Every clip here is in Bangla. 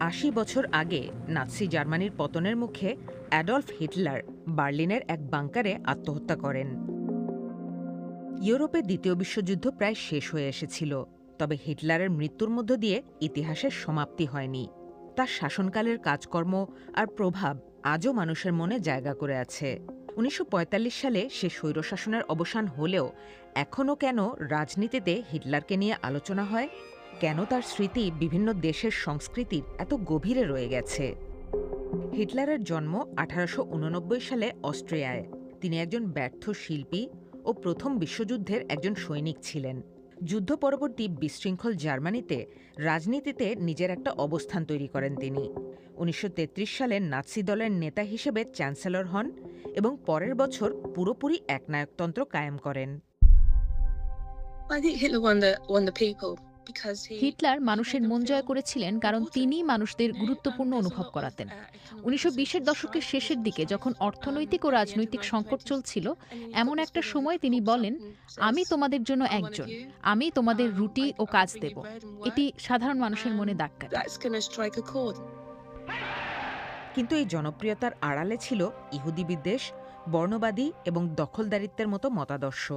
আশি বছর আগে নাৎসি জার্মানির পতনের মুখে অ্যাডলফ হিটলার বার্লিনের এক বাংকারে আত্মহত্যা করেন। ইউরোপে দ্বিতীয় বিশ্বযুদ্ধ প্রায় শেষ হয়ে এসেছিল, তবে হিটলারের মৃত্যুর মধ্য দিয়ে ইতিহাসের সমাপ্তি হয়নি। তার শাসনকালের কাজকর্ম আর প্রভাব আজও মানুষের মনে জায়গা করে আছে। উনিশশো পঁয়তাল্লিশ সালে সে স্বৈরশাসনের অবসান হলেও এখনও কেন রাজনীতিতে হিটলারকে নিয়ে আলোচনা হয়? কেন তার স্মৃতি বিভিন্ন দেশের সংস্কৃতির এত গভীরে রয়ে গেছে? হিটলারের জন্ম আঠারোশো উননব্বই সালে অস্ট্রিয়ায়। তিনি একজন ব্যর্থ শিল্পী ও প্রথম বিশ্বযুদ্ধের একজন সৈনিক ছিলেন। যুদ্ধ পরবর্তী বিশৃঙ্খল জার্মানিতে রাজনীতিতে নিজের একটা অবস্থান তৈরি করেন তিনি। উনিশশো তেত্রিশ সালে নাৎসি দলের নেতা হিসেবে চ্যান্সেলর হন এবং পরের বছর পুরোপুরি একনায়কতন্ত্র কায়েম করেন। I think Hitler won the won the people. Hitler মানুষের মন জয় করেছিলেন কারণ তিনি মানুষদের গুরুত্বপূর্ণ অনুভব করাতেন। উনিশশো বিশের দশকের শেষের দিকে যখন অর্থনৈতিক ও রাজনৈতিক সংকট চলছিল এমন একটা সময় তিনি বলেন আমি তোমাদের জন্য একজন। আমি তোমাদের রুটি ও কাজ দেব। এটি সাধারণ মানুষের মনে দাগ কাটে। a chord. কিন্তু এই জনপ্রিয়তার আড়ালে ছিল ইহুদি বিদ্বেষ বর্ণবাদী এবং দখলদারিত্বের মতো মতাদর্শ।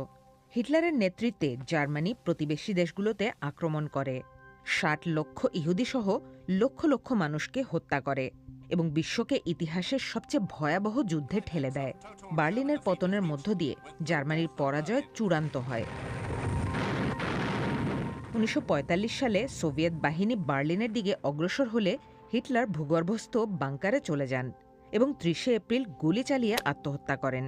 হিটলারের নেতৃত্বে জার্মানি প্রতিবেশী দেশগুলোতে আক্রমণ করে। ষাট লক্ষ ইহুদিসহ লক্ষ লক্ষ মানুষকে হত্যা করে এবং বিশ্বকে ইতিহাসের সবচেয়ে ভয়াবহ যুদ্ধে ঠেলে দেয়। বার্লিনের পতনের মধ্য দিয়ে জার্মানির পরাজয় চূড়ান্ত হয়। উনিশশো পঁয়তাল্লিশ সালে সোভিয়েত বাহিনী বার্লিনের দিকে অগ্রসর হলে হিটলার ভূগর্ভস্থ বাংকারে চলে যান এবং ত্রিশে এপ্রিল গুলি চালিয়ে আত্মহত্যা করেন।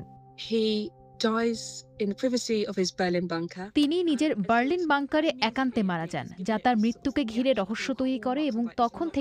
তিনি নিজের বার্লিন বাংকারে একান্তে মারা যান, যা তার মৃত্যুকে ঘিরে রহস্য তৈরি করে এবং তখন থেকে